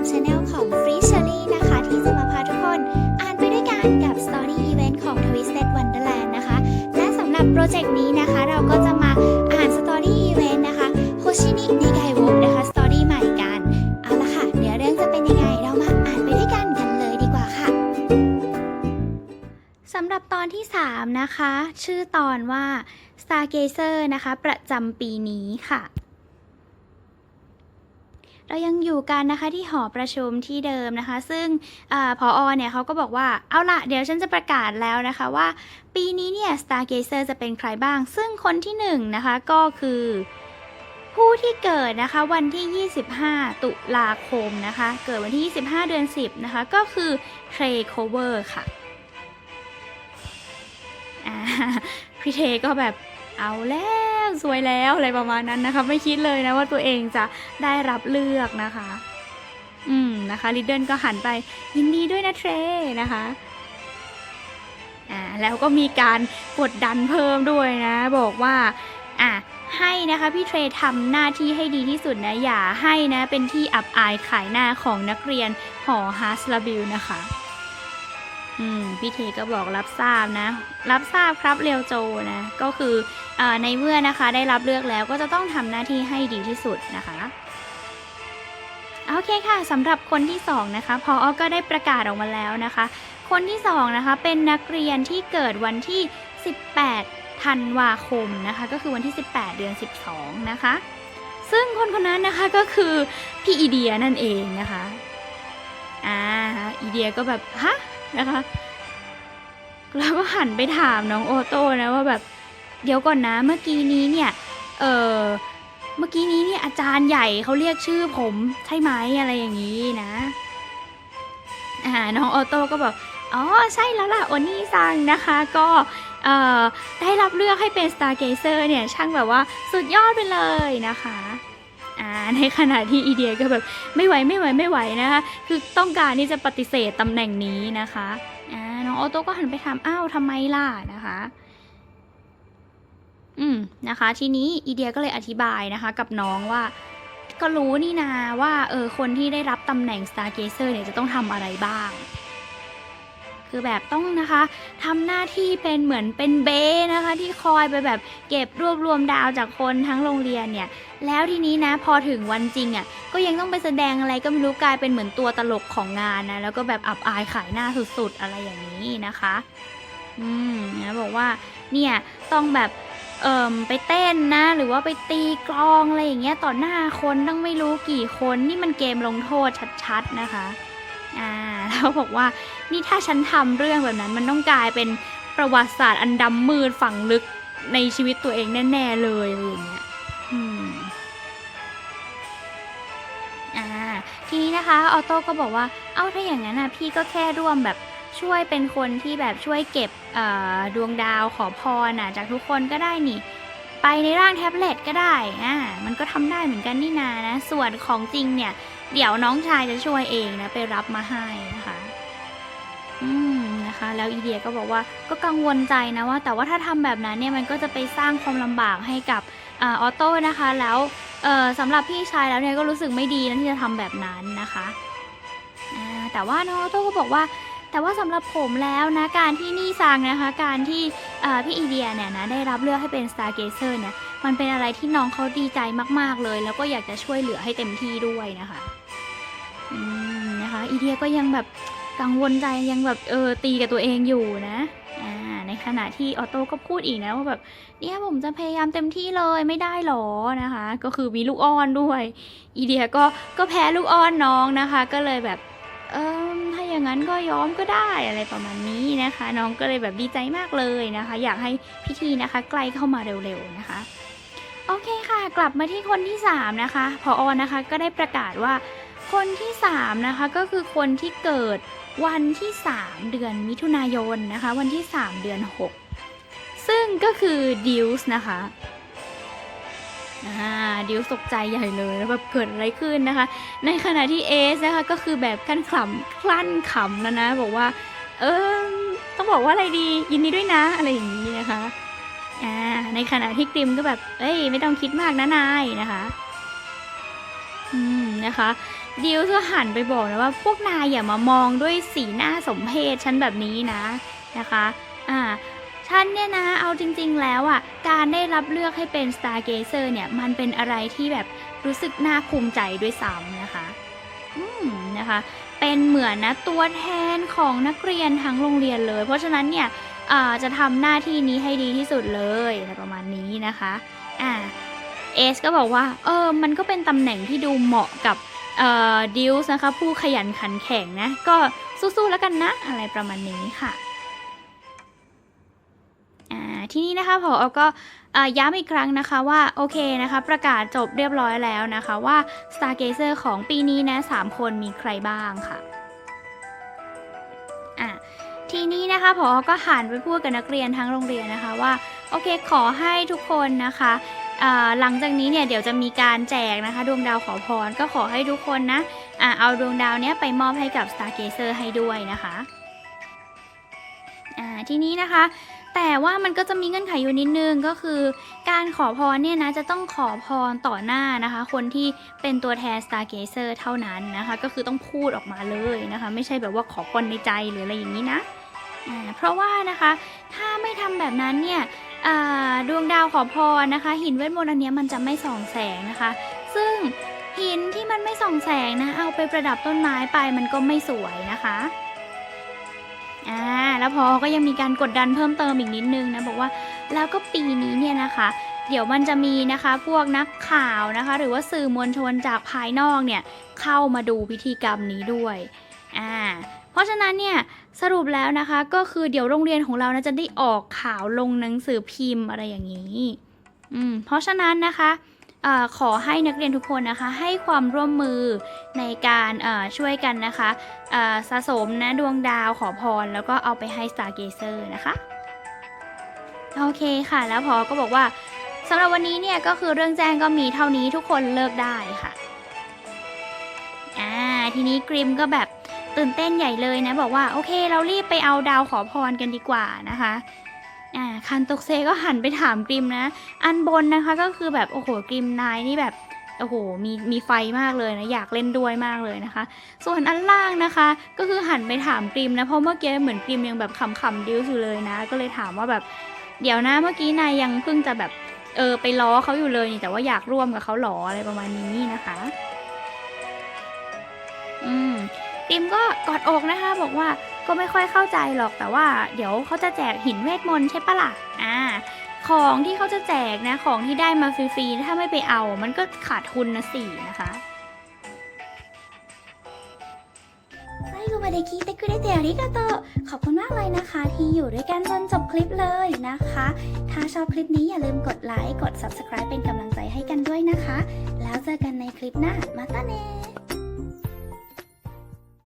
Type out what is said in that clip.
กับช anel ของ Free Cherry นะคะ ที่จะมาพาทุกคน อ่านไปด้วยกันกับ Story Event ของ Twisted Wonderland นะคะ และสำหรับโปรเจกต์นี้นะคะ เราก็จะมาอ่าน Story Event นะคะ Hoshini Negaiwo นะคะ Story ใหม่กัน เอาละค่ะ เดี๋ยวเรื่องจะเป็นยังไง เรามาอ่านไปด้วยกันกันเลยดีกว่าค่ะสำหรับตอนที่ 3 นะคะ ชื่อตอนว่า Stargazer นะคะ ประจำปีนี้ค่ะ เรายังอยู่กันนะคะที่หอประชุมที่เดิมนะคะ ซึ่งอพออเนี่ยเขาก็บอกว่าเอาละเดี๋ยวฉันจะประกาศแล้วนะคะว่า ปีนี้เนี่ย Stargazer จะเป็นใครบ้าง ซึ่งคนที่หนึ่งนะคะก็คือ ผู้ที่เกิดนะคะวันที่ 25 ตุลาคมนะคะ เกิดวันที่ 25 เดือน 10 นะคะ ก็คือเทรโคเวอร์ค่ะพี่เทก็แบบเอาแล้ว สวยแล้วอะไรประมาณนั้นนะคะ ไม่คิดเลยนะว่าตัวเองจะได้รับเลือกนะคะ อืมนะคะลิดเดิลก็หันไปยินดีด้วยนะเทรนะคะอ่าแล้วก็มีการกดดันเพิ่มด้วยนะ บอกว่าอะให้นะคะพี่เทรทำหน้าที่ให้ดีที่สุดนะ อย่าให้นะเป็นที่อับอายขายหน้าของนักเรียนหอฮาสลาบิลนะคะ อืมพี่เทก็บอกรับทราบนะ รับทราบครับเรียวโจนะ ก็คืออในเมื่อนะคะได้รับเลือกแล้วก็จะต้องทำหน้าที่ให้ดีที่สุดนะคะโอเคค่ะสำหรับคนที่สองนะคะพออก็ได้ประกาศออกมาแล้วนะคะ คนที่สองนะคะเป็นนักเรียนที่เกิดวันที่ 18ธันวาคมนะคะ ก็คือวันที่ 18 เดือน 12 นะคะ ซึ่งคนคนนั้นนะคะก็คือพี่อีเดียนั่นเองนะคะอ่าอีเดียก็แบบฮะ นะคะ แล้วก็หันไปถามน้องโอโต้นะว่าแบบเดี๋ยวก่อนนะเมื่อกี้นี้เนี่ยเออเมื่อกี้นี้เนี่ยอาจารย์ใหญ่เขาเรียกชื่อผมใช่ไหมอะไรอย่างนี้นะอ่าน้องโอโต้ก็บอกอ๋อใช่แล้วล่ะโอนี่ซังนะคะก็เออได้รับเลือกให้เป็น Stargazer เนี่ยช่างแบบว่าสุดยอดไปเลยนะคะ ในขณะที่อีเดียก็แบบไม่ไหวไม่ไหวไม่ไหวนะคะ คือต้องการที่จะปฏิเสธตำแหน่งนี้นะคะอ่าน้องโอโต้ก็หันไปถามอ้าวทำไมล่ะนะคะอืมนะคะ ทีนี้อีเดียก็เลยอธิบายนะคะ กับน้องว่าก็รู้นี่นาว่าเออคนที่ได้รับตำแหน่ง Stargazer เนี่ยจะต้องทำอะไรบ้าง คือแบบต้องนะคะทำหน้าที่เป็นเหมือนเป็นเบนะคะ ที่คอยไปแบบเก็บรวบรวมดาวจากคนทั้งโรงเรียนเนี่ย แล้วทีนี้นะพอถึงวันจริงอะ่ะก็ยังต้องไปแสดงอะไรก็ไม่รู้กลายเป็นเหมือนตัวตลกของงานนะแล้วก็แบบอับอายขายหน้าสุดๆอะไรอย่างนี้นะคะ อืมนะบอกว่าเนี่ยต้องแบบเอ่มไปเต้นนะ หรือว่าไปตีกลองอะไรอย่างเงี้ยต่อหน้าคนต้องไม่รู้กี่คนนี่มันเกมลงโทษชัดๆนะคะอ่า แล้วบอกว่านี่ถ้าฉันทำเรื่องแบบนั้น มันต้องกลายเป็นประวัติศาสตร์อันดำมืดฝังลึกในชีวิตตัวเองแน่ ๆ เลยอะไรอย่างเงี้ยอืมอ่าทีนี้นะคะออโต้ก็บอกว่า เอ้าถ้าอย่างนั้นนะพี่ก็แค่ร่วมแบบช่วยเป็นคนที่แบบช่วยเก็บดวงดาวขอพรนะจากทุกคนก็ได้นี่ ไปในร่างแท็บเล็ตก็ได้อ่ามันก็ทำได้เหมือนกันนี่นานะ ส่วนของจริงเนี่ย เดี๋ยวน้องชายจะช่วยเองนะ ไปรับมาให้นะคะ อืมนะคะ แล้วอีเดียก็บอกว่าก็กังวลใจนะว่า แต่ว่าถ้าทำแบบนั้นเนี่ยมันก็จะไปสร้างความลำบากให้กับออโต้นะคะ แล้วสำหรับพี่ชายแล้วเนี่ยก็รู้สึกไม่ดีนะที่จะทำแบบนั้นนะคะแต่ว่าน้องออโต้ก็บอกว่าแต่ว่าสำหรับผมแล้วนะการที่นี่ซังนะคะ การที่พี่อีเดียเนี่ยนะได้รับเลือกให้เป็น Stargazer เนี่ยมันเป็นอะไรที่น้องเขาดีใจมาก ๆ เลย แล้วก็อยากจะช่วยเหลือให้เต็มที่ด้วยนะคะ อีเดียก็ยังแบบกังวลใจยังแบบเออตีกับตัวเองอยู่นะอ่าในขณะที่ออโต้ก็พูดอีกนะว่าแบบเนี่ยผมจะพยายามเต็มที่เลยไม่ได้หรอนะคะ ก็คือมีลูกอ้อนด้วยอีเดียก็ก็แพ้ลูกอ้อนน้องนะคะ ก็เลยแบบเออถ้าอย่างนั้นก็ยอมก็ได้อะไรประมาณนี้นะคะ น้องก็เลยแบบดีใจมากเลยนะคะ อยากให้พิธีนะคะ ใกล้เข้ามาเร็วๆนะคะ โอเคค่ะ กลับมาที่คนที่สามนะคะพออนะคะก็ได้ประกาศว่า คนที่สามนะคะก็คือคนที่เกิดวันที่ 3 เดือนมิถุนายนนะคะ วันที่ 3 เดือน 6 ซึ่งก็คือดิวส์นะคะอ่าดิวส์ตกใจใหญ่เลยแล้วแบบเกิดอะไรขึ้นนะคะ ในขณะที่เอสนะคะก็คือแบบขั้นขำคลั่นขำนะนะ บอกว่า เออต้องบอกว่าอะไรดียินดีด้วยนะอะไรอย่างนี้นะคะอ่าในขณะที่กริมก็แบบ เอ้ย ไม่ต้องคิดมากนะนายนะคะ อืมนะคะดิวก็หันไปบอกนะว่าพวกนายอย่ามามองด้วยสีหน้าสมเพชฉันแบบนี้นะนะคะอ่าฉันเนี่ยนะเอาจริงๆแล้วอะการได้รับเลือกให้เป็น Stargazer เนี่ยมันเป็นอะไรที่แบบรู้สึกน่าภูมิใจด้วยซ้ำนะคะอืมนะคะ เป็นเหมือนนะตัวแทนของนักเรียนทั้งโรงเรียนเลย เพราะฉะนั้นเนี่ยจะทำหน้าที่นี้ให้ดีที่สุดเลยอะไรประมาณนี้นะคะอ่าเอสก็บอกว่าเออมันก็เป็นตำแหน่งที่ดูเหมาะกับ ดิวส์นะคะผู้ขยันขันแข็งนะ ก็สู้ๆแล้วกันนะ อะไรประมาณนี้ค่ะทีนี้นะคะพออก็ย้ำอีกครั้งนะคะว่าโอเคนะคะ ประกาศจบเรียบร้อยแล้วนะคะว่า Stargazer ของปีนี้นะ 3 คนมีใครบ้างค่ะทีนี้นะคะพอก็หันไปพูดกับนักเรียนทั้งโรงเรียนนะคะว่า โอเคขอให้ทุกคนนะคะ หลังจากนี้เนี่ยเดี๋ยวจะมีการแจกนะคะ ดวงดาวขอพรก็ขอให้ทุกคนนะอะเอาดวงดาวเนี้ยไปมอบให้กับ Stargazer ให้ด้วยนะคะทีนี้นะคะ แต่ว่ามันก็จะมีเงื่อนไขอยู่นิดนึงก็คือการขอพรเนี่ยนะจะต้องขอพรต่อหน้านะคะ คนที่เป็นตัวแทน Stargazer เท่านั้นนะคะ ก็คือต้องพูดออกมาเลยนะคะ ไม่ใช่แบบว่าขอพรในใจหรืออะไรอย่างนี้นะเพราะว่านะคะถ้าไม่ทำแบบนั้นเนี่ย ดวงดาวขอพรนะคะ หินเวทมนต์อันนี้มันจะไม่ส่องแสงนะคะ ซึ่งหินที่มันไม่ส่องแสงนะ เอาไปประดับต้นไม้ไปมันก็ไม่สวยนะคะอ่าแล้วพอก็ยังมีการกดดันเพิ่มเติมอีกนิดนึงนะบอกว่าแล้วก็ปีนี้เนี่ยนะคะ เดี๋ยวมันจะมีนะคะพวกนักข่าวนะคะ หรือว่าสื่อมวลชนจากภายนอกเนี่ยเข้ามาดูพิธีกรรมนี้ด้วยอ่า เพราะฉะนั้นเนี่ยสรุปแล้วนะคะก็คือเดี๋ยวโรงเรียนของเรานะจะได้ออกข่าวลงหนังสือพิมพ์อะไรอย่างนี้อืมเพราะฉะนั้นนะคะอขอให้นักเรียนทุกคนนะคะ ให้ความร่วมมือในการช่วยกันนะคะสะสมนะดวงดาวขอพร แล้วก็เอาไปให้ Stargazer นะคะ โอเคค่ะ แล้วพอก็บอกว่าสำหรับวันนี้เนี่ยก็คือเรื่องแจ้งก็มีเท่านี้ทุกคนเลิกได้ค่ะอ่าทีนี้กริมก็แบบ ตื่นเต้นใหญ่เลยนะบอกว่าโอเคเรารีบไปเอาดาวขอพรกันดีกว่านะคะอ่าคันตกเซก็หันไปถามกริมนะ อันบนนะคะก็คือแบบโอ้โหกริมนายนี่แบบโอ้โห มีมีไฟมากเลยนะ อยากเล่นด้วยมากเลยนะคะ ส่วนอันล่างนะคะ ก็คือหันไปถามกริมนะ เพราะเมื่อกี้เหมือนกริมยังแบบขำๆดิ้วอยู่เลยนะ ก็เลยถามว่าแบบเดี๋ยวนะเมื่อกี้นายยังเพิ่งจะแบบเออไปล้อเขาอยู่เลยนี่แต่ว่าอยากร่วมกับเขาหรออะไรประมาณนี้นะคะ อืม ติมก็กอดอกนะคะ บอกว่าก็ไม่ค่อยเข้าใจหรอกแต่ว่า เดี๋ยวเขาจะแจกหินเวทมนต์ใช่ปะล่ะอ่า ของที่เขาจะแจกนะ ของที่ได้มาฟรีๆถ้าไม่ไปเอา มันก็ขาดทุนนะสินะคะ 最後まで聞いてくれてありがとう ขอบคุณมากเลยนะคะ ที่อยู่ด้วยกันจนจบคลิปเลยนะคะ ถ้าชอบคลิปนี้อย่าลืมกดไลค์ กด subscribe เป็นกำลังใจให้กันด้วยนะคะ แล้วเจอกันในคลิปหน้า มาตาเน